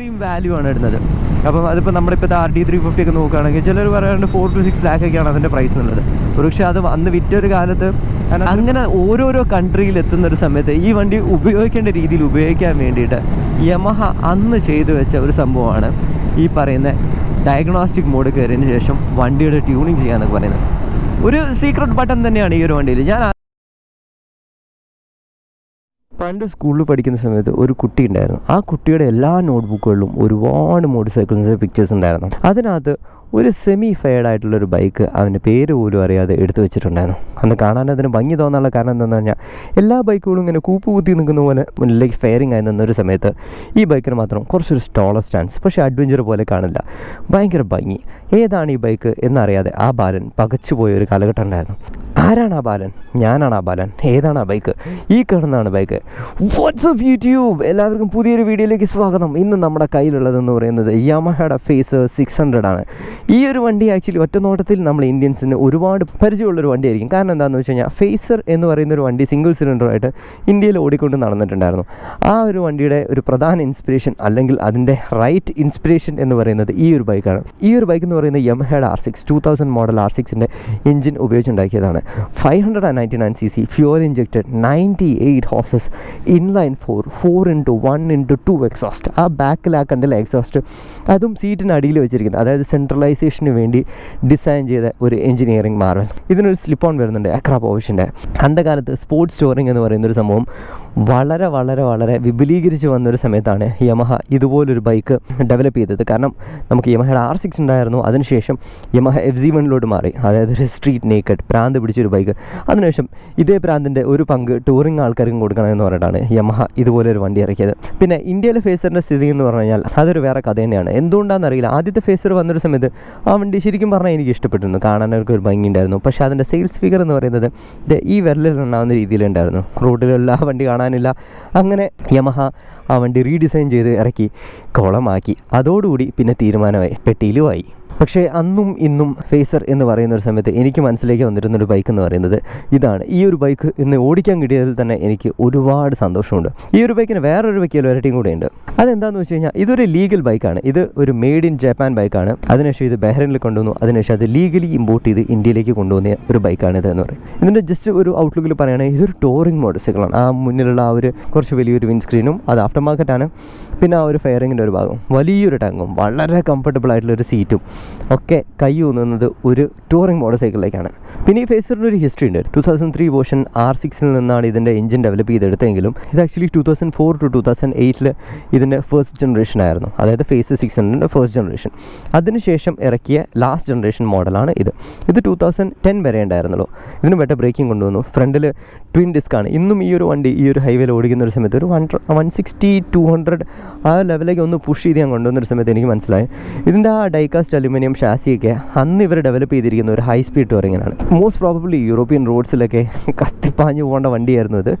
Extreme value ആണ് ഇടുന്നത്. അപ്പം അതിപ്പോൾ നമ്മളിപ്പോൾ ആർ ഡി ത്രീ ഫിഫ്റ്റി ഒക്കെ നോക്കുകയാണെങ്കിൽ ചിലർ പറയാറുണ്ട് ഫോർ ടു സിക്സ് ലാക്ക് ഒക്കെയാണ് അതിന്റെ പ്രൈസ് എന്നുള്ളത്. പക്ഷേ അത് അന്ന് വിറ്റ ഒരു കാലത്ത് അങ്ങനെ ഓരോരോ കൺട്രിയിൽ എത്തുന്ന ഒരു സമയത്ത് ഈ വണ്ടി ഉപയോഗിക്കേണ്ട രീതിയിൽ ഉപയോഗിക്കാൻ വേണ്ടിയിട്ട് യമഹ അന്ന് ചെയ്തു വെച്ച ഒരു സംഭവമാണ് ഈ പറയുന്ന ഡയഗ്നോസ്റ്റിക് മോഡ് കയറിയതിന് ശേഷം വണ്ടിയുടെ ട്യൂണിങ് ചെയ്യാന്നൊക്കെ പറയുന്നത്. ഒരു സീക്രട്ട് ബട്ടൺ തന്നെയാണ് ഈ ഒരു വണ്ടിയിൽ. ഞാൻ പണ്ട് സ്കൂളിൽ പഠിക്കുന്ന സമയത്ത് ഒരു കുട്ടി ഉണ്ടായിരുന്നു. ആ കുട്ടിയുടെ എല്ലാ നോട്ട്ബുക്കുകളിലും ഒരുപാട് മോട്ടോർ സൈക്കിൾസിന്റെ പിക്ചേഴ്സ് ഉണ്ടായിരുന്നു. അതിനകത്ത് ഒരു സെമി ഫെയർഡ് ആയിട്ടുള്ള ഒരു ബൈക്ക് അവന്റെ പേര് പോലും അറിയാതെ എടുത്തു വെച്ചിട്ടുണ്ടായിരുന്നു. അന്ന് കാണാൻ അതിന് ഭംഗി തോന്നാനുള്ള കാരണം എന്താണെന്ന് പറഞ്ഞാൽ എല്ലാ ബൈക്കുകളും ഇങ്ങനെ കൂപ്പ് കുത്തി നിൽക്കുന്ന പോലെ മുന്നിലേക്ക് ഫെയറിങ് ആയി നിന്നൊരു സമയത്ത് ഈ ബൈക്കിന് മാത്രം കുറച്ചൊരു സ്റ്റോളർ സ്റ്റാൻസ് പക്ഷേ അഡ്വഞ്ചർ പോലെ കാണില്ല. ഭയങ്കര ഭംഗി. ഏതാണ് ഈ ബൈക്ക് എന്നറിയാതെ ആ ബാലൻ പകച്ചു പോയ ഒരു കാലഘട്ടം ഉണ്ടായിരുന്നു. ആരാണ് ആ ബാലൻ? ഞാനാണ് ആ ബാലൻ. ഏതാണ് ആ ബൈക്ക് ഈ കാണുന്നതാണ് ബൈക്ക് വാട്സപ്പ് യൂട്യൂബ് എല്ലാവർക്കും പുതിയൊരു വീഡിയോയിലേക്ക് സ്വാഗതം. ഇന്ന് നമ്മുടെ കയ്യിലുള്ളതെന്ന് പറയുന്നത് യമഹയുടെ ഫേസ് സിക്സ് ഹൺഡ്രഡ് ആണ്. ഈ ഒരു വണ്ടി ആക്ച്വലി ഒറ്റ നോട്ടത്തിൽ നമ്മൾ ഇന്ത്യൻസിന് ഒരുപാട് പരിചയമുള്ളൊരു വണ്ടിയായിരിക്കും. കാരണം എന്താണെന്ന് വെച്ച് കഴിഞ്ഞാൽ ഫേസർ എന്ന് പറയുന്ന ഒരു വണ്ടി സിംഗിൾ സിലിണ്ടറായിട്ട് ഇന്ത്യയിൽ ഓടിക്കൊണ്ട് നടന്നിട്ടുണ്ടായിരുന്നു. ആ ഒരു വണ്ടിയുടെ ഒരു പ്രധാന ഇൻസ്പിറേഷൻ അല്ലെങ്കിൽ അതിന്റെ റൈറ്റ് ഇൻസ്പിറേഷൻ എന്ന് പറയുന്നത് ഈ ഒരു ബൈക്കാണ് ഈ ഒരു ബൈക്ക് എന്ന് പറയുന്നത് യമഹയുടെ R six two thousand model R സിക്സിന്റെ engine ഉപയോഗിച്ചുണ്ടാക്കിയതാണ്. Five hundred and ninety nine C C fuel injected ninety eight horses inline four four into one into two exhaust ആ ബാക്കിലാക്കണ്ടല്ല എക്സോസ്റ്റ് അതും സീറ്റിന് അടിയിൽ വെച്ചിരിക്കുന്നത്. അതായത് സെൻട്രലൈസേഷന് വേണ്ടി ഡിസൈൻ ചെയ്ത ഒരു എഞ്ചിനീയറിംഗ് മാർവൽ ഇതിനൊരു സ്ലിപ്പ് ഓൺ വരുന്നുണ്ട് അക്രാ പോവിഷന്റെ അന്ധകാലത്ത് സ്പോർട്സ് സ്റ്റോറിംഗ് എന്ന് പറയുന്നൊരു സംഭവം വളരെ വളരെ വളരെ വിപുലീകരിച്ച് വന്നൊരു സമയത്താണ് യമഹ ഇതുപോലൊരു ബൈക്ക് ഡെവലപ്പ് ചെയ്തത്. കാരണം നമുക്ക് യമഹയുടെ ആർ സിക്സ് ഉണ്ടായിരുന്നു. അതിനുശേഷം യമഹ എഫ് സി വണ്ണിലോട്ട് മാറി. അതായത് ഒരു സ്ട്രീറ്റ് നേക്കഡ് പ്രാന്ത് പിടിച്ചൊരു ബൈക്ക്. അതിനുശേഷം ഇതേ പ്രാന്തിന്റെ ഒരു പങ്ക് ടൂറിങ് ആൾക്കാർക്കും കൊടുക്കണമെന്ന് പറഞ്ഞിട്ടാണ് യമഹ ഇതുപോലൊരു വണ്ടി ഇറക്കിയത്. പിന്നെ ഇന്ത്യയിലെ ഫേസറിന്റെ സ്ഥിതി എന്ന് പറഞ്ഞു കഴിഞ്ഞാൽ അതൊരു വേറെ കഥ തന്നെയാണ്. എന്തുകൊണ്ടാണെന്ന് അറിയില്ല ആദ്യത്തെ ഫേസർ വന്നൊരു സമയത്ത് ആ വണ്ടി ശരിക്കും പറഞ്ഞാൽ എനിക്ക് ഇഷ്ടപ്പെട്ടിരുന്നു. കാണാനൊക്കെ ഒരു ഭംഗി ഉണ്ടായിരുന്നു പക്ഷേ അതിന്റെ സെയിൽസ് ഫിഗർ എന്ന് പറയുന്നത് ഈ വിരലിൽ ഉണ്ടാകുന്ന രീതിയിലുണ്ടായിരുന്നു. റോഡിലുള്ള ആ വണ്ടി കാണാനില്ല. അങ്ങനെ യമഹ ആ വണ്ടി റീഡിസൈൻ ചെയ്ത് ഇറക്കി കോളമാക്കി. അതോടുകൂടി പിന്നെ തീരുമാനമായി പെട്ടിയിലുമായി. പക്ഷേ അന്നും ഇന്നും ഫേസർ എന്ന് പറയുന്ന ഒരു സമയത്ത് എനിക്ക് മനസ്സിലേക്ക് വന്നിരുന്നൊരു ബൈക്ക് എന്ന് പറയുന്നത് ഇതാണ്. ഈ ഒരു ബൈക്ക് ഇന്ന് ഓടിക്കാൻ കിട്ടിയതിൽ തന്നെ എനിക്ക് ഒരുപാട് സന്തോഷമുണ്ട്. ഈ ഒരു ബൈക്കിന് വേറൊരു വെക്കിയലോരിറ്റിയും കൂടെ ഉണ്ട് അതെന്താണെന്ന് വെച്ച് കഴിഞ്ഞാൽ ഇതൊരു ലീഗൽ ബൈക്കാണ് ഇത് ഒരു മെയ്ഡ് ഇൻ ജപ്പാൻ ബൈക്കാണ് അതിനുശേഷം ഇത് ബഹ്റൈനിൽ കൊണ്ടുവന്നു. അതിനുശേഷം അത് ലീഗലി ഇമ്പോർട്ട് ചെയ്ത് ഇന്ത്യയിലേക്ക് കൊണ്ടുവന്ന ഒരു ബൈക്കാണ് ഇത് എന്ന് പറയും. ഇതിന്റെ ജസ്റ്റ് ഒരു ഔട്ട്ലുക്കിൽ പറയുകയാണെങ്കിൽ ഇതൊരു ടോറിംഗ് മോട്ടോർ സൈക്കിളാണ് ആ മുന്നിലുള്ള ആ ഒരു കുറച്ച് വലിയൊരു വിൻസ്ക്രീനും അത് ആഫ്റ്റർ മാർക്കറ്റാണ് പിന്നെ ആ ഒരു ഫെയറിങ്ങിന്റെ ഒരു ഭാഗം വലിയൊരു ടാങ്കും വളരെ കംഫർട്ടബിൾ ആയിട്ടുള്ള ഒരു സീറ്റും ഒക്കെ കൈ ഊന്നുന്നത് ഒരു ടൂറിംഗ് മോട്ടോർ സൈക്കിളിലേക്കാണ് പിന്നെ ഈ ഫേസറിന് ഒരു ഹിസ്റ്ററി ഉണ്ട്. Two thousand three version R സിക്സിൽ നിന്നാണ് ഇതിന്റെ എഞ്ചിൻ ഡെവലപ്പ് ചെയ്തെടുത്തെങ്കിലും ഇത് actually two thousand four to two thousand എയ്റ്റിൽ ഇതിന്റെ ഫസ്റ്റ് ജനറേഷൻ ആയിരുന്നു. അതായത് ഫേസ് സിക്സ് ഹൺഡ്രഡിന്റെ ഫസ്റ്റ് ജനറേഷൻ അതിനുശേഷം ഇറക്കിയ ലാസ്റ്റ് ജനറേഷൻ മോഡലാണ് ഇത്. ഇത് ടു തൗസൻഡ് ടെൻ വരെ ഉണ്ടായിരുന്നുള്ളൂ. ഇതിന് ബെറ്റർ ബ്രേക്കിംഗ് കൊണ്ടുവന്നു ഫ്രണ്ടിൽ ട്വിൻ ആണ്. ഇന്നും ഈ ഒരു വണ്ടി ഈ ഒരു ഹൈവേയിൽ ഓടിക്കുന്ന ഒരു സമയത്ത് ഒരു one one sixty two hundred ആ ലെവലിലേക്ക് ഒന്ന് പുഷ് ചെയ്ത് ഞാൻ കൊണ്ടുവന്നൊരു സമയത്ത് എനിക്ക് മനസ്സിലായി. ഇതിന്റെ ആ ഡൈകാസ്റ്റ് അലുമിനിയം ഷാസിയൊക്കെ അന്ന് ഇവർ ഡെവലപ്പ് ചെയ്തിരിക്കുന്ന ഒരു ഹൈ സ്പീഡ് ടോറിങ്ങനാണ് മോസ്റ്റ് പ്രോബബ്ലി യൂറോപ്യൻ റോഡ്സിലൊക്കെ കത്തിപ്പാഞ്ഞു പോകേണ്ട വണ്ടിയായിരുന്നു ഇത്.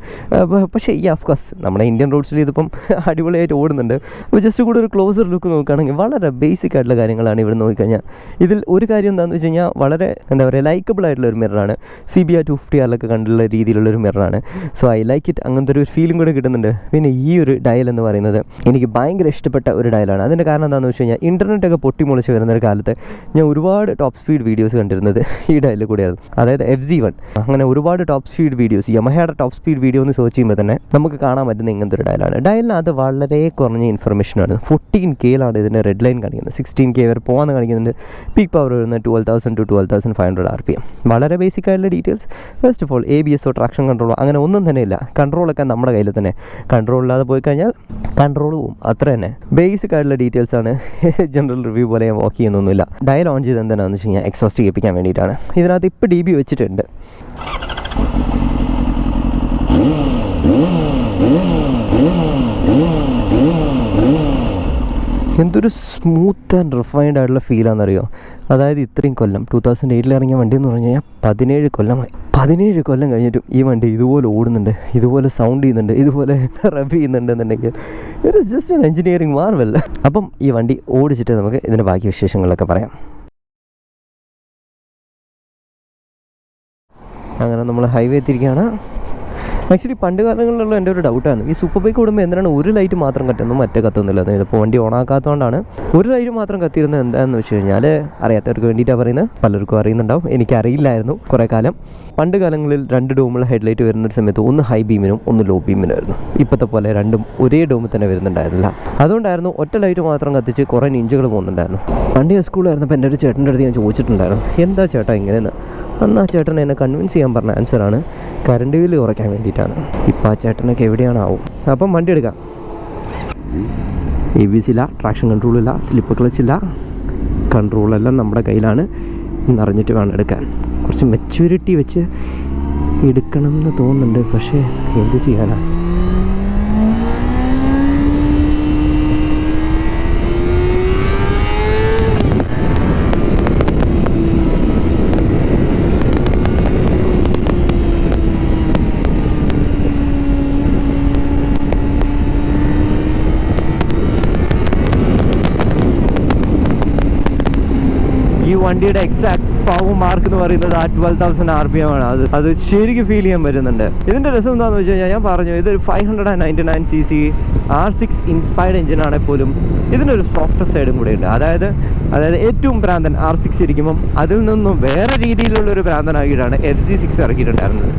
പക്ഷേ ഈ ഓഫ് നമ്മുടെ ഇന്ത്യൻ റോഡ്സിൽ ഇതിപ്പം അടിപൊളിയായിട്ട് ഓടുന്നുണ്ട്. അപ്പോൾ ജസ്റ്റ് കൂടെ ഒരു ക്ലോസർ ലുക്ക് നോക്കുകയാണെങ്കിൽ വളരെ ബേസിക് ആയിട്ടുള്ള കാര്യങ്ങളാണ് ഇവിടെ നോക്കിക്കഴിഞ്ഞാൽ. ഇതിൽ ഒരു കാര്യം എന്താണെന്ന് വെച്ച് കഴിഞ്ഞാൽ വളരെ എന്താ പറയുക ലൈക്കബിൾ ആയിട്ടുള്ള ഒരു മിററാണ് C B R two fifty ആറിലൊക്കെ കണ്ടുള്ള രീതിയിലുള്ള ഒരു മിററാണ് സോ ഐ ലൈക്ക് ഇറ്റ് അങ്ങനത്തെ ഒരു ഫീലും കൂടെ കിട്ടുന്നുണ്ട്. പിന്നെ ഈ ഒരു ഡയൽ എന്ന് പറയുന്നത് എനിക്ക് ഭയങ്കര ഇഷ്ടപ്പെട്ട ഒരു ഡയലാണ് അതിന്റെ കാരണം എന്താണെന്ന് വെച്ച് കഴിഞ്ഞാൽ ഇന്റർനെറ്റൊക്കെ പൊട്ടിമുളിച്ച് വരുന്ന ഒരു കാലത്ത് ഞാൻ ഒരുപാട് ടോപ്പ് സ്പീഡ് വീഡിയോസ് കണ്ടിരുന്നത് ഈ ഡയലിൽ കൂടെയായിരുന്നു അതായത് എഫ് സി വൺ അങ്ങനെ ഒരുപാട് ടോപ്പ് സ്പീഡ് വീഡിയോസ് യമഹയുടെ ടോപ്പ് സ്പീഡ് വീഡിയോ എന്ന് സെർച്ച് ചെയ്യുമ്പോൾ തന്നെ നമുക്ക് കാണാൻ പറ്റുന്ന ഇങ്ങനത്തെ ഒരു ഡയലാണ് ഡയലിനകത്ത് വളരെ കുറഞ്ഞ ഇൻഫർമേഷനാണ് ഫോർട്ടീൻ കെയിലാണ് ഇതിന്റെ റെഡ് ലൈൻ കാണിക്കുന്നത്. സിക്സ്റ്റീൻ കെ വരെ പോകാൻ കാണിക്കുന്നുണ്ട്. പീക്ക് പവർ വരുന്നത് twelve thousand to twelve thousand five hundred R P M വളരെ ബേസിക് ആയിട്ടുള്ള details first of all A B S O traction കൺട്രോളോ അങ്ങനെ ഒന്നും തന്നെ ഇല്ല കൺട്രോളൊക്കെ നമ്മുടെ കയ്യിൽ തന്നെ. കൺട്രോൾ ഇല്ലാതെ പോയി കഴിഞ്ഞാൽ കൺട്രോൾ പോവും അത്ര തന്നെ. ബേസിക് ആയിട്ടുള്ള ഡീറ്റെയിൽസ് ആണ് ജനറൽ റിവ്യൂ പോലെ ഞാൻ വാക്ക് ചെയ്യുന്നൊന്നുമില്ല. ഡയൽ ഓൺ ചെയ്ത് എന്താണെന്ന് വെച്ച് കഴിഞ്ഞാൽ എക്സോസ്റ്റ് ചെയ്യിപ്പിക്കാൻ വേണ്ടിയിട്ടാണ്. ഇതിനകത്ത് ഇപ്പോൾ ഡി ബി വെച്ചിട്ടുണ്ട്. എന്തൊരു സ്മൂത്ത് ആൻഡ് റിഫൈൻഡ് ആയിട്ടുള്ള ഫീലാണെന്നറിയോ അതായത് ഇത്രയും കൊല്ലം ടൂ തൗസൻഡ് എയ്റ്റിൽ ഇറങ്ങിയ വണ്ടി എന്ന് പറഞ്ഞു കഴിഞ്ഞാൽ പതിനേഴ് കൊല്ലമായി. പതിനേഴ് കൊല്ലം കഴിഞ്ഞിട്ടും ഈ വണ്ടി ഇതുപോലെ ഓടുന്നുണ്ട് ഇതുപോലെ സൗണ്ട് ചെയ്യുന്നുണ്ട് ഇതുപോലെ റബ് ചെയ്യുന്നുണ്ട് എന്നുണ്ടെങ്കിൽ it is just an engineering marvel അപ്പം ഈ വണ്ടി ഓടിച്ചിട്ട് നമുക്ക് ഇതിന്റെ ബാക്കി വിശേഷങ്ങളൊക്കെ പറയാം. അങ്ങനെ നമ്മൾ ഹൈവേ എത്തിയിരിക്കുകയാണ്. ആക്ച്വലി പണ്ട് കാലങ്ങളിലുള്ള എന്റെ ഒരു ഡൗട്ടാണ് ഈ സൂപ്പർ ബൈക്ക് ഓടുമ്പോൾ എന്തിനാണ് ഒരു ലൈറ്റ് മാത്രം കത്തുന്നു മറ്റേ കത്തുന്നില്ല? ഇതിപ്പോൾ വണ്ടി ഓൺ ആക്കാത്തതുകൊണ്ടാണ് ഒരു ലൈറ്റ് മാത്രം കത്തിയിരുന്നത് എന്താണെന്ന് വെച്ച് കഴിഞ്ഞാൽ അറിയാത്തവർക്ക് വേണ്ടിയിട്ടാണ് പറയുന്നത്. പലർക്കും അറിയുന്നുണ്ടാവും. എനിക്കറിയില്ലായിരുന്നു കുറേ കാലം. പണ്ട് കാലങ്ങളിൽ രണ്ട് ഡോമുള്ള ഹെഡ്ലൈറ്റ് വരുന്ന ഒരു സമയത്ത് ഒന്ന് ഹൈ ബീമിനും ഒന്ന് ലോ ബീമിനായിരുന്നു ഇപ്പോഴത്തെ പോലെ രണ്ടും ഒരേ ഡോമിൽ തന്നെ വരുന്നുണ്ടായിരുന്നില്ല. അതുകൊണ്ടായിരുന്നു ഒറ്റ ലൈറ്റ് മാത്രം കത്തിച്ച് കുറേ നിഞ്ചുകൾ പോകുന്നുണ്ടായിരുന്നു. പണ്ട് സ്കൂളായിരുന്നപ്പോൾ എന്റെ ഒരു ചേട്ടന്റെ അടുത്ത് ഞാൻ ചോദിച്ചിട്ടുണ്ടായിരുന്നു എന്താ ചേട്ടാ ഇങ്ങനെയെന്ന്? അന്ന് ആ ചേട്ടൻ എന്നെ കൺവിൻസ് ചെയ്യാൻ പറഞ്ഞ ആൻസറാണ് കറണ്ട് ബില്ല് കുറയ്ക്കാൻ വേണ്ടിയിട്ടാണ്. ഇപ്പം ആ ചേട്ടനൊക്കെ എവിടെയാണാവും. അപ്പം വണ്ടി എടുക്കാം. എ ബി സി ഇല്ല ട്രാക്ഷൻ കൺട്രോൾ ഇല്ല സ്ലിപ്പ് ക്ലച്ച് ഇല്ല കൺട്രോളെല്ലാം നമ്മുടെ കയ്യിലാണ്. എന്നറിഞ്ഞിട്ട് വേണം എടുക്കാൻ. കുറച്ച് മെച്യൂരിറ്റി വെച്ച് എടുക്കണം എന്ന് തോന്നുന്നുണ്ട് പക്ഷേ എന്ത് ചെയ്യാനാ? ഈ വണ്ടിയുടെ എക്സാക്ട് പവർ മാർക്ക് എന്ന് പറയുന്നത് ആ twelve thousand R P M ആണ്. അത് അത് ശരിക്കും ഫീൽ ചെയ്യാൻ പറ്റുന്നുണ്ട്. ഇതിന്റെ രസം എന്താണെന്ന് വെച്ച് കഴിഞ്ഞാൽ ഞാൻ പറഞ്ഞു ഇതൊരു five hundred and ninety nine C C R six inspired engine ആണെങ്കിൽ പോലും ഇതിനൊരു സോഫ്റ്റ് സൈഡും കൂടെ ഉണ്ട്. അതായത് അതായത് ഏറ്റവും ഭ്രാന്തൻ ആർ സിക്സ് ഇരിക്കുമ്പം അതിൽ നിന്നും വേറെ രീതിയിലുള്ള ഒരു ഭ്രാന്തനാക്കിയിട്ടാണ് എഫ് സി സിക്സ് ഇറക്കിയിട്ടുണ്ടായിരുന്നത്.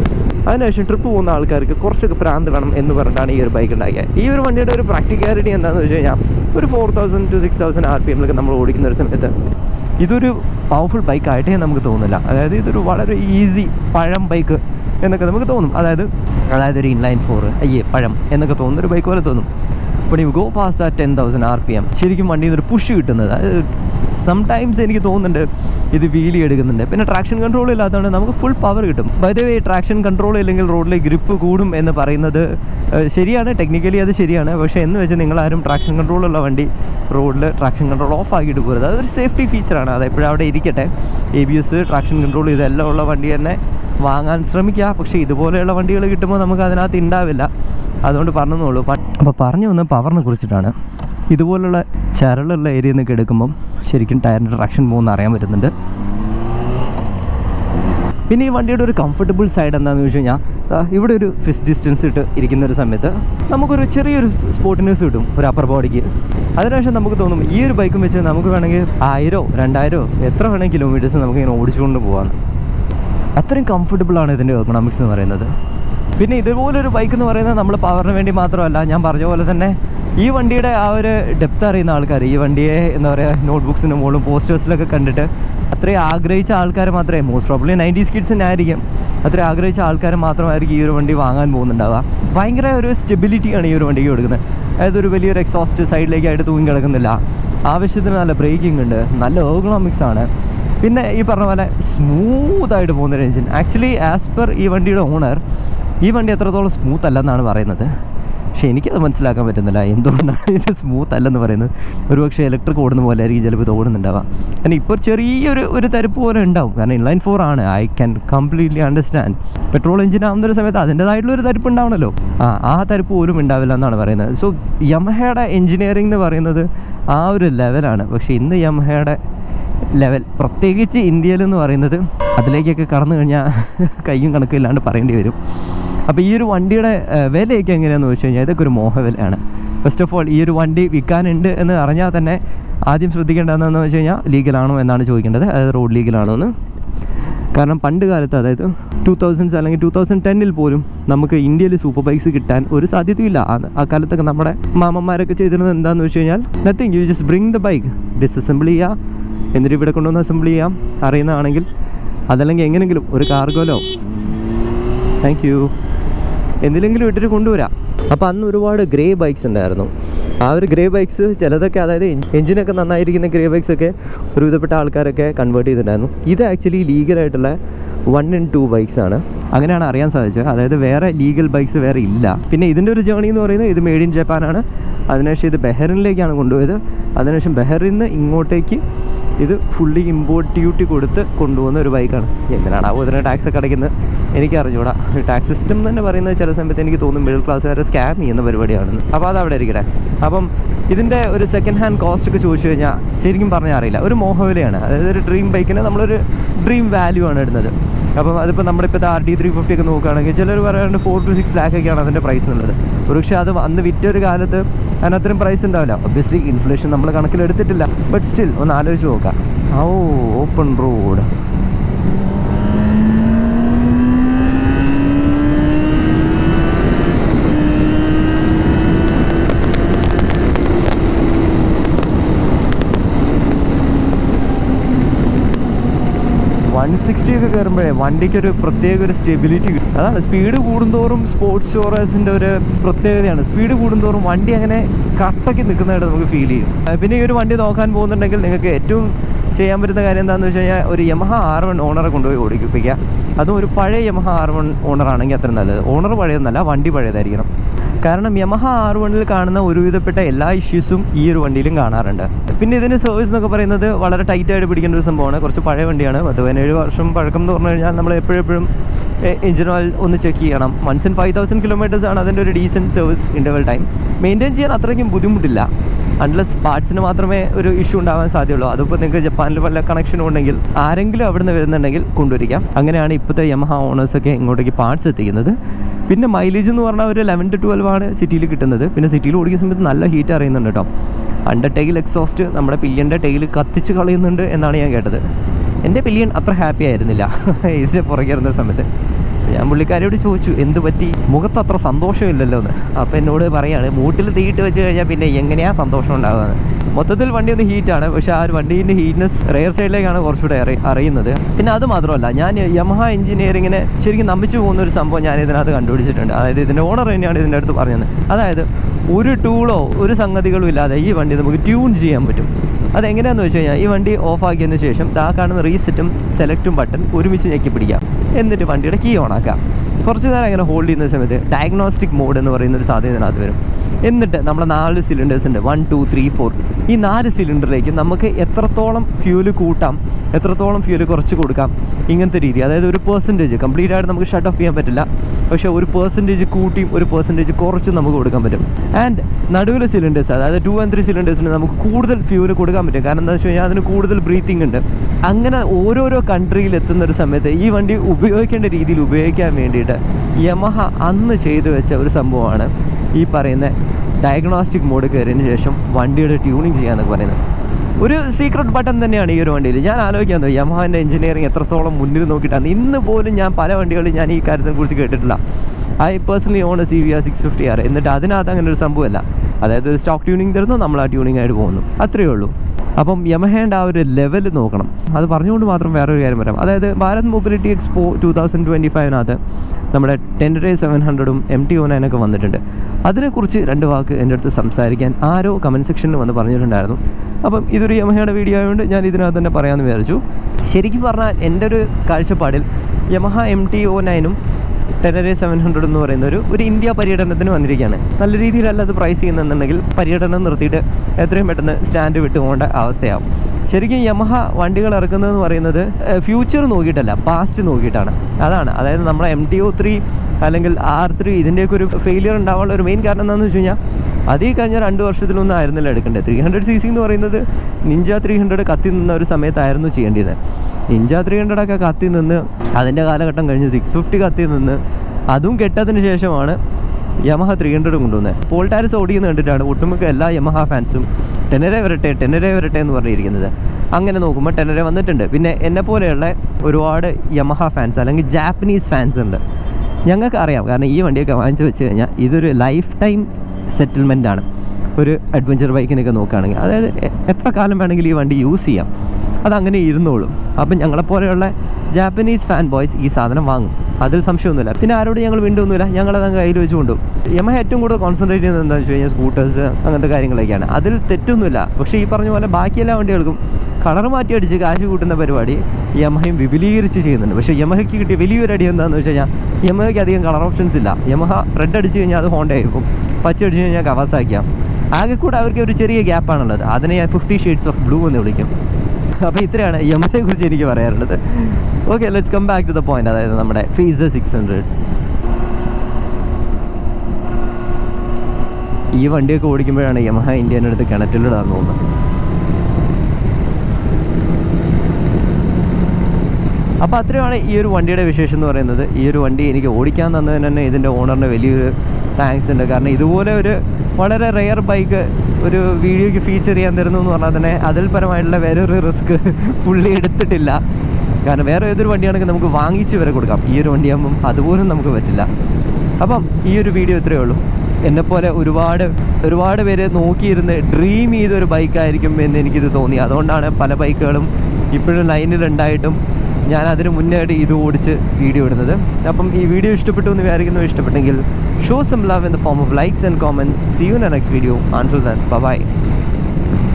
അതിനുശേഷം ട്രിപ്പ് പോകുന്ന ആൾക്കാർക്ക് കുറച്ചൊക്കെ പ്രാന്ത് വേണം എന്ന് പറഞ്ഞിട്ടാണ് ഈ ഒരു ബൈക്ക് ഉണ്ടാക്കിയത്. ഈ ഒരു വണ്ടിയുടെ ഒരു പ്രാക്ടിക്കാലിറ്റി എന്താണെന്ന് വെച്ച് കഴിഞ്ഞാൽ ഒരു four thousand to six thousand R P എമ്മിലൊക്കെ നമ്മൾ ഓടിക്കുന്ന ഒരു സമയത്ത് ഇതൊരു പവർഫുൾ ബൈക്കായിട്ടേ നമുക്ക് തോന്നില്ല. അതായത് ഇതൊരു വളരെ ഈസി പഴം ബൈക്ക് എന്നൊക്കെ നമുക്ക് തോന്നും. അതായത് അതായത് ഒരു ഇൻലൈൻ ഫോർ അയ്യേ പഴം എന്നൊക്കെ തോന്നുന്ന ഒരു ബൈക്ക് പോലെ തോന്നും. You go pass that ten thousand R P M ശരിക്കും വണ്ടിയിൽ ഒരു പുഷ് കിട്ടുന്നത്. അതായത് സംടൈംസ് എനിക്ക് തോന്നുന്നുണ്ട് ഇത് വീലി എടുക്കുന്നുണ്ട്. പിന്നെ ട്രാക്ഷൻ കൺട്രോൾ ഇല്ലാത്തതുകൊണ്ട് നമുക്ക് ഫുൾ പവർ കിട്ടും. ബൈ വേ ട്രാക്ഷൻ കൺട്രോൾ ഇല്ലെങ്കിൽ റോഡിലെ ഗ്രിപ്പ് കൂടും എന്ന് പറയുന്നത് ശരിയാണ്. ടെക്നിക്കലി അത് ശരിയാണ്. പക്ഷേ എന്ന് വെച്ച് നിങ്ങളാരും ട്രാക്ഷൻ കൺട്രോൾ ഉള്ള വണ്ടി റോഡിൽ ട്രാക്ഷൻ കൺട്രോൾ ഓഫ് ആക്കിയിട്ട് പോകരുത് അതൊരു സേഫ്റ്റി ഫീച്ചറാണ് അത് എപ്പോഴും അവിടെ ഇരിക്കട്ടെ. A B S traction control ഇതെല്ലാം ഉള്ള വണ്ടി തന്നെ വാങ്ങാൻ ശ്രമിക്കുക. പക്ഷേ ഇതുപോലെയുള്ള വണ്ടികൾ കിട്ടുമ്പോൾ നമുക്ക് അതിനകത്ത് ഉണ്ടാവില്ല അതുകൊണ്ട് പറഞ്ഞെന്നുള്ളൂ അപ്പോൾ പറഞ്ഞു വന്ന പവറിനെ കുറിച്ചിട്ടാണ്. ഇതുപോലുള്ള ചരളുള്ള ഏരിയയിൽ നിന്നൊക്കെ എടുക്കുമ്പം ശരിക്കും ടയറിന്റെ ട്രാക്ഷൻ പോകുന്ന അറിയാൻ പറ്റുന്നുണ്ട്. പിന്നെ ഈ വണ്ടിയുടെ ഒരു കംഫർട്ടബിൾ സൈഡ് എന്താണെന്ന് വെച്ച് കഴിഞ്ഞാൽ ഇവിടെ ഒരു ഫിസ് ഡിസ്റ്റൻസ് ഇട്ട് ഇരിക്കുന്ന ഒരു സമയത്ത് നമുക്കൊരു ചെറിയൊരു സ്പോട്ടിനേഴ്സ് കിട്ടും ഒരു അപ്പർ ബോഡിക്ക് അതിനുശേഷം നമുക്ക് തോന്നും ഈ ഒരു ബൈക്കും വെച്ച് നമുക്ക് വേണമെങ്കിൽ ആയിരോ രണ്ടായിരോ എത്ര വേണമെങ്കിൽ കിലോമീറ്റേഴ്സ് നമുക്ക് ഇങ്ങനെ ഓടിച്ചുകൊണ്ട് പോകാമെന്ന് അത്രയും കംഫർട്ടബിളാണ് ഇതിന്റെ എക്കണോമിക്സ് എന്ന് പറയുന്നത്. പിന്നെ ഇതുപോലൊരു ബൈക്ക് എന്ന് പറയുന്നത് നമ്മൾ പവറിന് വേണ്ടി മാത്രമല്ല ഞാൻ പറഞ്ഞ പോലെ തന്നെ ഈ വണ്ടിയുടെ ആ ഒരു ഡെപ്ത് അറിയുന്ന ആൾക്കാർ ഈ വണ്ടിയെ എന്താ പറയുക നോട്ട്ബുക്സിന്റെ മുകളിലും പോസ്റ്റേഴ്സിലൊക്കെ കണ്ടിട്ട് അത്രയും ആഗ്രഹിച്ച ആൾക്കാർ മാത്രമേ മോസ്റ്റ് പ്രോബ്ലി നയന്റീസ് കിഡ്സിന്റെ ആയിരിക്കും അത്രയും ആഗ്രഹിച്ച ആൾക്കാർ മാത്രമായിരിക്കും ഈ ഒരു വണ്ടി വാങ്ങാൻ പോകുന്നുണ്ടാവുക. ഭയങ്കര ഒരു സ്റ്റെബിലിറ്റിയാണ് ഈ ഒരു വണ്ടിക്ക് കൊടുക്കുന്നത്. അതായത് ഒരു വലിയൊരു എക്സോസ്റ്റ് സൈഡിലേക്കായിട്ട് തൂങ്ങി കിടക്കുന്നില്ല. ആവശ്യത്തിന് നല്ല ബ്രേക്കിംഗ് ഉണ്ട് നല്ല എർഗണോമിക്സ് ആണ്. പിന്നെ ഈ പറഞ്ഞ പോലെ സ്മൂത്തായിട്ട് പോകുന്ന എഞ്ചിൻ ആക്ച്വലി ആസ് പെർ ഈ വണ്ടിയുടെ ഓണർ ഈ വണ്ടി എത്രത്തോളം സ്മൂത്ത് അല്ലെന്നാണ് പറയുന്നത്. പക്ഷേ എനിക്കത് മനസ്സിലാക്കാൻ പറ്റുന്നില്ല. എന്തുകൊണ്ടാണ് ഇത് സ്മൂത്ത് അല്ലെന്ന് പറയുന്നത്? ഒരുപക്ഷെ ഇലക്ട്രിക് ഓടുന്ന പോലെ ആയിരിക്കും ചിലപ്പോൾ ഇത് ഓടുന്നുണ്ടാവുക കാരണം ഇപ്പോൾ ചെറിയൊരു ഒരു തരപ്പ് പോലെ ഉണ്ടാവും. കാരണം ഇൻലൈൻ ഫോർ ആണ്. I can completely understand petrol engine ആവുന്ന ഒരു സമയത്ത് അതിന്റെതായിട്ടുള്ള ഒരു തരിപ്പ് ഉണ്ടാവണമല്ലോ ആ ആ തരിപ്പ് പോലും ഉണ്ടാവില്ല എന്നാണ് പറയുന്നത്. സോ യമഹയുടെ എഞ്ചിനീയറിംഗ് എന്ന് പറയുന്നത് ആ ഒരു ലെവലാണ് പക്ഷേ ഇന്ന് യമഹയുടെ ലെവൽ പ്രത്യേകിച്ച് ഇന്ത്യയിലെന്ന് പറയുന്നത് അതിലേക്കൊക്കെ കടന്നു കഴിഞ്ഞാൽ കയ്യും കണക്കും ഇല്ലാണ്ട് പറയേണ്ടി വരും. അപ്പോൾ ഈ ഒരു വണ്ടിയുടെ വിലയൊക്കെ എങ്ങനെയാണെന്ന് വെച്ച് കഴിഞ്ഞാൽ ഇതൊക്കെ ഒരു മോഹവിലയാണ്. ഫസ്റ്റ് ഓഫ് ഓൾ ഈ ഒരു വണ്ടി വിൽക്കാനുണ്ട് എന്ന് അറിഞ്ഞാൽ തന്നെ ആദ്യം ശ്രദ്ധിക്കേണ്ടതെന്ന് വെച്ച് കഴിഞ്ഞാൽ ലീഗലാണോ എന്നാണ് ചോദിക്കേണ്ടത്. അതായത് റോഡ് ലീഗലാണോ എന്ന് കാരണം പണ്ട് കാലത്ത് അതായത് ടൂ തൗസൻഡ്സ് അല്ലെങ്കിൽ ടൂ തൗസൻഡ് ടെന്നിൽ പോലും നമുക്ക് ഇന്ത്യയിൽ സൂപ്പർ ബൈക്സ് കിട്ടാൻ ഒരു സാധ്യതയില്ല ആ- കാലത്തൊക്കെ നമ്മുടെ മാമന്മാരൊക്കെ ചെയ്തിരുന്നത് എന്താണെന്ന് വെച്ച് കഴിഞ്ഞാൽ nothing you just bring the bike disassemble ചെയ്യുക എന്നിട്ട് ഇവിടെ കൊണ്ടുവന്ന് അസംബിൾ ചെയ്യാം. അറിയുന്നതാണെങ്കിൽ അതല്ലെങ്കിൽ എങ്ങനെങ്കിലും ഒരു കാർഗോലോ താങ്ക് യു എന്തിലെങ്കിലും ഇട്ടിട്ട് കൊണ്ടുവരാം. അപ്പോൾ അന്ന് ഒരുപാട് ഗ്രേ ബൈക്സ് ഉണ്ടായിരുന്നു. ആ ഒരു ഗ്രേ ബൈക്സ് ചിലതൊക്കെ അതായത് എഞ്ചിനൊക്കെ നന്നായിരിക്കുന്ന ഗ്രേ ബൈക്സ് ഒക്കെ ഒരുവിധപ്പെട്ട ആൾക്കാരൊക്കെ കൺവേർട്ട് ചെയ്തിട്ടുണ്ടായിരുന്നു. ഇത് ആക്ച്വലി ലീഗലായിട്ടുള്ള വൺ ഇൻ ടു ബൈക്സ് ആണ്. അങ്ങനെയാണ് അറിയാൻ സാധിച്ചത്. അതായത് വേറെ ലീഗൽ ബൈക്സ് വേറെ ഇല്ല. പിന്നെ ഇതിന്റെ ഒരു ജേണി എന്ന് പറയുന്നത് ഇത് മെയ്ഡ് ഇൻ ജപ്പാനാണ് അതിനുശേഷം ഇത് ബെഹറിനിലേക്കാണ് കൊണ്ടുപോയത്. അതിനുശേഷം ബെഹറിൽ നിന്ന് ഇങ്ങോട്ടേക്ക് ഇത് ഫുള്ളി ഇമ്പോർട്ട് ഡ്യൂട്ടി കൊടുത്ത് കൊണ്ടുപോകുന്ന ഒരു ബൈക്കാണ് എന്തിനാണ് ആ ഇതിന് ടാക്സ് ഒക്കെ അടയ്ക്കുന്നത്? എനിക്ക് അറിഞ്ഞൂടാ ടാക്സ് സിസ്റ്റം തന്നെ പറയുന്നത് ചില സമയത്ത് എനിക്ക് തോന്നും മിഡിൽ ക്ലാസ്സുകാരെ സ്കാം ചെയ്യുന്ന പരിപാടിയാണെന്ന്. അപ്പോൾ അത് അവിടെ ഇരിക്കട്ടെ. അപ്പം ഇതിന്റെ ഒരു സെക്കൻഡ് ഹാൻഡ് കോസ്റ്റ് ഒക്കെ ചോദിച്ചു കഴിഞ്ഞാൽ ശരിക്കും പറഞ്ഞാൽ അറിയില്ല. ഒരു മോഹവിലയാണ്. അതായത് ഒരു ഡ്രീം ബൈക്കിന് നമ്മളൊരു ഡ്രീം വാല്യൂ ആണ് ഇടുന്നത്. അപ്പം അതിപ്പോൾ നമ്മളിപ്പോൾ ആർ ഡി ത്രീ ഫിഫ്റ്റി ഒക്കെ നോക്കുകയാണെങ്കിൽ ചിലർ പറയാറുണ്ട് ഫോർ ടു സിക്സ് ലാക്ക് ഒക്കെയാണ് അതിന്റെ പ്രൈസ് എന്നുള്ളത്. പക്ഷേ അത് അന്ന് വിറ്റ ഒരു കാലത്ത് അതിന് അത്രയും പ്രൈസ് ഉണ്ടാവില്ല. ഒബ്വിയസ്ലി ഇൻഫ്ലേഷൻ നമ്മൾ കണക്കിലെടുത്തിട്ടില്ല. ബട്ട് സ്റ്റിൽ ഒന്ന് ആലോചിച്ച് നോക്കാം. ഓ ഓപ്പൺ റോഡ് വൺ സിക്സ്റ്റി ഒക്കെ കയറുമ്പോഴേ വണ്ടിക്ക് ഒരു പ്രത്യേക ഒരു സ്റ്റെബിലിറ്റി കിട്ടും. അതാണ് സ്പീഡ് കൂടുന്തോറും സ്പോർട്സ് ഷോറേഴ്സിന്റെ ഒരു പ്രത്യേകതയാണ്. സ്പീഡ് കൂടുന്തോറും വണ്ടി അങ്ങനെ കട്ടക്കി നിൽക്കുന്നതായിട്ട് നമുക്ക് ഫീൽ ചെയ്യും. പിന്നെ ഈ ഒരു വണ്ടി നോക്കാൻ പോകുന്നുണ്ടെങ്കിൽ നിങ്ങൾക്ക് ഏറ്റവും ചെയ്യാൻ പറ്റുന്ന കാര്യം എന്താണെന്ന് വെച്ച് കഴിഞ്ഞാൽ ഒരു യമഹ ആർ വൺ ഓണറെ കൊണ്ടുപോയി ഓടിപ്പിക്കുക. അതും ഒരു പഴയ യമഹ ആർ വൺ ഓണറാണെങ്കിൽ അത്ര നല്ലത്. ഓണർ പഴയതെന്നല്ല വണ്ടി പഴയതായിരിക്കണം. കാരണം യമഹ ആർ വണ്ണിൽ കാണുന്ന ഒരുവിധപ്പെട്ട എല്ലാ ഇഷ്യൂസും ഈ ഒരു വണ്ടിയിലും കാണാറുണ്ട്. പിന്നെ ഇതിന് സർവീസ് എന്നൊക്കെ പറയുന്നത് വളരെ ടൈറ്റായിട്ട് പിടിക്കേണ്ട ഒരു സംഭവമാണ്. കുറച്ച് പഴയ വണ്ടിയാണ്. പത്ത് പതിനേഴ് വർഷം പഴക്കം എന്ന് പറഞ്ഞു കഴിഞ്ഞാൽ നമ്മൾ എപ്പോഴെപ്പോഴും എഞ്ചിൻ ഓയിൽ ഒന്ന് ചെക്ക് ചെയ്യണം. Once in five thousand kilometres ആണ് അതിന്റെ ഒരു decent service interval time maintain ചെയ്യാൻ അത്രയ്ക്കും ബുദ്ധിമുട്ടില്ല. അൺലെസ് പാർട്സിന് മാത്രമേ ഒരു ഇഷ്യൂ ഉണ്ടാവാൻ സാധ്യതയുള്ളൂ. അതിപ്പോൾ നിങ്ങൾക്ക് ജപ്പാനിൽ വല്ല കണക്ഷനും ഉണ്ടെങ്കിൽ ആരെങ്കിലും അവിടെ നിന്ന് വരുന്നുണ്ടെങ്കിൽ കൊണ്ടുവരിക്കാം. അങ്ങനെയാണ് ഇപ്പോഴത്തെ യമഹ ഓണേഴ്സൊക്കെ ഇങ്ങോട്ടേക്ക് പാർട്സ് എത്തിക്കുന്നത്. പിന്നെ മൈലേജ് എന്ന് പറഞ്ഞാൽ ഒരു ലെവൻ ടു ട്വൽവ് ആണ് സിറ്റിയിൽ കിട്ടുന്നത്. പിന്നെ സിറ്റിയിൽ ഓടിക്കുന്ന സമയത്ത് നല്ല ഹീറ്റ് അറിയുന്നുണ്ട് കേട്ടോ. അണ്ടർ ടൈൽ എക്സോസ്റ്റ് നമ്മുടെ പില്ലിന്റെ ടൈൽ കത്തിച്ച് കളയുന്നുണ്ട് എന്നാണ് ഞാൻ കേട്ടത്. എന്റെ പില്ലിയൻ അത്ര ഹാപ്പി ആയിരുന്നില്ല. ഇതിന്റെ പുറകെ സമയത്ത്. ഞാൻ പുള്ളിക്കാരോട് ചോദിച്ചു എന്ത് പറ്റി? മുഖത്ത് അത്ര സന്തോഷമില്ലല്ലോ എന്ന്. അപ്പം എന്നോട് പറയാണ് മൂട്ടിൽ തീയിട്ട് വെച്ച് കഴിഞ്ഞാൽ പിന്നെ എങ്ങനെയാണ് സന്തോഷം ഉണ്ടാകുന്നത് മൊത്തത്തിൽ വണ്ടി ഒന്ന് ഹീറ്റാണ് പക്ഷേ ആ ഒരു വണ്ടീന്റെ ഹീറ്റ്നെസ് റെയർ സൈഡിലേക്കാണ് കുറച്ചുകൂടെ അറി അറിയുന്നത്. പിന്നെ അത് മാത്രമല്ല ഞാൻ യമഹ എഞ്ചിനീയറിങ്ങിനെ ശരിക്കും നമ്പിച്ചു പോകുന്ന ഒരു സംഭവം ഞാൻ ഇതിനകത്ത് കണ്ടുപിടിച്ചിട്ടുണ്ട്. അതായത് ഇതിന്റെ ഓണർ തന്നെയാണ് ഇതിന്റെ അടുത്ത് പറഞ്ഞത്. അതായത് ഒരു ടൂളോ ഒരു സംഗതികളും ഇല്ലാതെ ഈ വണ്ടി നമുക്ക് ട്യൂൺ ചെയ്യാൻ പറ്റും. അതെങ്ങനെയാണെന്ന് വെച്ച് കഴിഞ്ഞാൽ ഈ വണ്ടി ഓഫ് ആക്കിയതിന് ശേഷം ദാ കാണുന്ന റീസെറ്റും സെലക്റ്റും ബട്ടൺ ഒരുമിച്ച് ഞെക്കി പിടിക്കാം എന്നിട്ട് വണ്ടിയുടെ കീ ഓൺ ആക്കാം. കുറച്ച് നേരം അങ്ങനെ ഹോൾഡ് ചെയ്യുന്ന സമയത്ത് ഡയഗ്നോസ്റ്റിക് മോഡ് എന്ന് പറയുന്ന ഒരു സാധ്യത ഇതിനകത്ത് വരും. എന്നിട്ട് നമ്മളെ നാല് സിലിണ്ടേഴ്സ് ഉണ്ട്. വൺ ടു ത്രീ ഫോർ ഈ നാല് സിലിണ്ടറിലേക്ക് നമുക്ക് എത്രത്തോളം ഫ്യൂൽ കൂട്ടാം എത്രത്തോളം ഫ്യൂൽ കുറച്ച് കൊടുക്കാം? ഇങ്ങനത്തെ രീതി. അതായത് ഒരു പെർസെന്റേജ് കംപ്ലീറ്റ് ആയിട്ട് നമുക്ക് ഷട്ട് ഓഫ് ചെയ്യാൻ പറ്റില്ല. പക്ഷേ ഒരു പെർസെന്റേജ് കൂട്ടിയും ഒരു പെർസെന്റേജ് കുറച്ചും നമുക്ക് കൊടുക്കാൻ പറ്റും. ആൻഡ് നടുവിലെ സിലിണ്ടേഴ്സ് അതായത് ടു ആൻഡ് ത്രീ സിലിണ്ടേഴ്സിന് നമുക്ക് കൂടുതൽ ഫ്യൂൽ കൊടുക്കാൻ പറ്റും. കാരണം എന്താ വെച്ച് കഴിഞ്ഞാൽ അതിന് കൂടുതൽ ബ്രീത്തിങ് ഉണ്ട്. അങ്ങനെ ഓരോരോ കൺട്രിയിൽ എത്തുന്ന ഒരു സമയത്ത് ഈ വണ്ടി ഉപയോഗിക്കേണ്ട രീതിയിൽ ഉപയോഗിക്കാൻ വേണ്ടിയിട്ട് യമഹ അന്ന് ചെയ്തു വെച്ച ഒരു സംഭവമാണ് ഈ പറയുന്ന ഡയഗ്നോസ്റ്റിക് മോഡ് കയറിയതിന് ശേഷം വണ്ടിയുടെ ട്യൂണിങ് ചെയ്യാന്നൊക്കെ പറയുന്നത്. ഒരു സീക്രട്ട് ബട്ടൺ തന്നെയാണ് ഈ ഒരു വണ്ടിയിൽ. ഞാൻ ആലോചിക്കാൻ തോന്നി യമഹാന്റെ എഞ്ചിനീയറിംഗ് എത്രത്തോളം മുന്നിൽ നോക്കിയിട്ടാണ്. ഇന്ന് പോലും ഞാൻ പല വണ്ടികളിൽ ഞാൻ ഈ കാര്യത്തെ കുറിച്ച് കേട്ടിട്ടില്ല. I personally own C V R six fifty R എന്നിട്ട് അതിനകത്ത് അങ്ങനെ ഒരു സംഭവമല്ല അതായത് ഒരു സ്റ്റോക്ക് ട്യൂണിങ് തരുന്നു നമ്മൾ ആ ട്യൂണിംഗ് ആയിട്ട് പോകുന്നു. അത്രയേ ഉള്ളൂ. അപ്പം യമഹേന്റെ ആ ഒരു ലെവൽ നോക്കണം. അത് പറഞ്ഞുകൊണ്ട് മാത്രം വേറൊരു കാര്യം പറയാം. അതായത് Bharat mobility expo two thousand twenty ഫൈവിനകത്ത് നമ്മുടെ ടെൻ ഡേ സെവൻ ഹൺഡ്രഡും എം ടി ഒക്കെ വന്നിട്ടുണ്ട്. അതിനെക്കുറിച്ച് രണ്ട് വാക്ക് എന്റെ അടുത്ത് സംസാരിക്കാൻ ആരോ കമന്റ് സെക്ഷനിൽ വന്ന് പറഞ്ഞിട്ടുണ്ടായിരുന്നു. അപ്പം ഇതൊരു യമഹയുടെ വീഡിയോ ആയതുകൊണ്ട് ഞാൻ ഇതിനകത്ത് തന്നെ പറയാമെന്ന് വിചാരിച്ചു. ശരിക്കും പറഞ്ഞാൽ എന്റെ ഒരു കാഴ്ചപ്പാടിൽ യമഹ എം ടി ഒ നയനും ടെനറെ സെവൻ ഹൺഡ്രഡ് എന്ന് പറയുന്ന ഒരു ഒരു ഇന്ത്യ പര്യടനത്തിന് വന്നിരിക്കുകയാണ്. നല്ല രീതിയിലല്ല അത് പ്രൈസ് ചെയ്യുന്നുണ്ടെങ്കിൽ പര്യടനം നിർത്തിയിട്ട് എത്രയും പെട്ടെന്ന് സ്റ്റാൻഡ് വിട്ടു പോകേണ്ട അവസ്ഥയാവും. ശരിക്കും യമഹ വണ്ടികൾ ഇറക്കുന്നതെന്ന് പറയുന്നത് ഫ്യൂച്ചർ നോക്കിയിട്ടല്ല പാസ്റ്റ് നോക്കിയിട്ടാണ്. അതാണ്. അതായത് നമ്മുടെ എം ടി ഒ ത്രീ അല്ലെങ്കിൽ ആർ ത്രീ ഇതിന്റെയൊക്കെ ഒരു ഫെയിലിയർ ഉണ്ടാവാനുള്ള ഒരു മെയിൻ കാരണം എന്താണെന്ന് വെച്ച് കഴിഞ്ഞാൽ അത് ഈ കഴിഞ്ഞ രണ്ട് വർഷത്തിലൊന്നും ആയിരുന്നില്ല എടുക്കേണ്ടത്. ത്രീ ഹൺഡ്രഡ് സി സി എന്ന് പറയുന്നത് നിഞ്ച ത്രീ ഹൺഡ്രഡ് കത്തി നിന്ന ഒരു സമയത്തായിരുന്നു ചെയ്യേണ്ടത് നിഞ്ച ത്രീ ഹൺഡ്രഡ് ഒക്കെ കത്തി നിന്ന് അതിന്റെ കാലഘട്ടം കഴിഞ്ഞ് സിക്സ് ഫിഫ്റ്റി കത്തി നിന്ന് അതും കെട്ടതിന് ശേഷമാണ് യമഹ ത്രീ ഹൺഡ്രഡ് കൊണ്ടുവന്നത്. പോൾ ടാരിസ് ഓടിയെന്ന് കണ്ടിട്ടാണ് ഒട്ടുമിക്ക എല്ലാ യമഹ ഫാൻസും ടെനരെ വരട്ടെ ടെനരെ വരട്ടെ എന്ന് പറഞ്ഞിരിക്കുന്നത്. അങ്ങനെ നോക്കുമ്പോൾ ടെനരെ വന്നിട്ടുണ്ട്. പിന്നെ എന്നെ പോലെയുള്ള ഒരുപാട് യമഹ ഫാൻസ് അല്ലെങ്കിൽ ജാപ്പനീസ് ഫാൻസ് ഉണ്ട്. ഞങ്ങൾക്ക് അറിയാം. കാരണം ഈ വണ്ടിയൊക്കെ വാങ്ങിച്ചു വെച്ച് കഴിഞ്ഞാൽ ഇതൊരു ലൈഫ് ടൈം സെറ്റിൽമെന്റ് ആണ്. ഒരു അഡ്വഞ്ചർ ബൈക്കിനൊക്കെ നോക്കുകയാണെങ്കിൽ. അതായത് എത്ര കാലം വേണമെങ്കിലും ഈ വണ്ടി യൂസ് ചെയ്യാം. അതങ്ങനെ ഇരുന്നോളും. അപ്പം ഞങ്ങളെപ്പോലെയുള്ള ജാപ്പനീസ് ഫാൻ ബോയ്സ് ഈ സാധനം വാങ്ങും. അതിൽ സംശയമൊന്നുമില്ല. പിന്നെ ആരോട് ഞങ്ങൾ വീണ്ടൊന്നുമില്ല ഞങ്ങളത് അങ്ങ് കയ്യിൽ വെച്ച് കൊണ്ടും യമഹ ഏറ്റവും കൂടുതൽ കോൺസെൻട്രേറ്റ് ചെയ്യുന്നത് എന്താണെന്ന് വെച്ച് കഴിഞ്ഞാൽ സ്കൂട്ടേഴ്സ് അങ്ങനത്തെ കാര്യങ്ങളൊക്കെയാണ്. അതിൽ തെറ്റൊന്നുമില്ല. പക്ഷേ ഈ പറഞ്ഞ പോലെ ബാക്കി എല്ലാ വണ്ടികൾക്കും കളർ മാറ്റി അടിച്ച് കാശ് കൂട്ടുന്ന പരിപാടി യമഹയും വിപുലീകരിച്ച് ചെയ്യുന്നുണ്ട്. പക്ഷേ യമഹയ്ക്ക് കിട്ടിയ വലിയൊരു അടി എന്താണെന്ന് വെച്ച് കഴിഞ്ഞാൽ യമഹയ്ക്ക് അധികം കളർ ഓപ്ഷൻസ് ഇല്ല. യമഹ റെഡ് അടിച്ച് കഴിഞ്ഞാൽ അത് ഹോണ്ട ആയിരിക്കും. പച്ച അടിച്ച് കഴിഞ്ഞാൽ കവാസാക്കിയാം ആകെ കൂടെ അവർക്ക് ഒരു ചെറിയ ഗ്യാപ്പാണുള്ളത് അതിനെ ഫിഫ്റ്റി ഷെയ്ഡ്സ് ഓഫ് ബ്ലൂ എന്ന് വിളിക്കും. അപ്പോൾ ഇത്രയാണ് യമഹയെ കുറിച്ച് എനിക്ക് പറയാറുള്ളത് okay let's come back to the point അതായത് നമ്മുടെ ഫീസ് സിക്സ് ഹൺഡ്രഡ് ഈ വണ്ടിയൊക്കെ ഓടിക്കുമ്പോഴാണ് യമഹ ഇന്ത്യന്റെ അടുത്ത് കിണറ്റിലിടാൻ തോന്നുന്നത്. അപ്പോൾ അത്രയാണ് ഈ ഒരു വണ്ടിയുടെ വിശേഷം എന്ന് പറയുന്നത്. ഈ ഒരു വണ്ടി എനിക്ക് ഓടിക്കാൻ തന്നതിന് തന്നെ ഇതിന്റെ ഓണറിന് വലിയൊരു താങ്ക്സ് ഉണ്ട്. കാരണം ഇതുപോലെ ഒരു വളരെ റെയർ ബൈക്ക് ഒരു വീഡിയോയ്ക്ക് ഫീച്ചർ ചെയ്യാൻ തരുന്നു എന്ന് പറഞ്ഞാൽ തന്നെ അതിൽ പരമായിട്ടുള്ള വേറൊരു റിസ്ക് പുള്ളി എടുത്തിട്ടില്ല. കാരണം വേറെ ഏതൊരു വണ്ടിയാണെങ്കിൽ നമുക്ക് വാങ്ങിച്ച് വരെ കൊടുക്കാം. ഈ ഒരു വണ്ടിയാകുമ്പം അതുപോലും നമുക്ക് പറ്റില്ല. അപ്പം ഈ ഒരു വീഡിയോ ഇത്രയേ ഉള്ളൂ. എന്നെപ്പോലെ ഒരുപാട് ഒരുപാട് പേര് നോക്കിയിരുന്ന് ഡ്രീം ചെയ്തൊരു ബൈക്കായിരിക്കും എന്ന് എനിക്കിത് തോന്നി. അതുകൊണ്ടാണ് പല ബൈക്കുകളും ഇപ്പോഴും ലൈനിലുണ്ടായിട്ടും ഞാൻ അതിന് മുന്നേയായിട്ട് ഇത് ഓടിച്ച് വീഡിയോ ഇടുന്നത്. അപ്പം ഈ വീഡിയോ ഇഷ്ടപ്പെട്ടു എന്ന് വിചാരിക്കുന്നു. ഇഷ്ടപ്പെട്ടെങ്കിൽ Show some love in the form of likes and comments. See you in the next video. Until then, bye bye.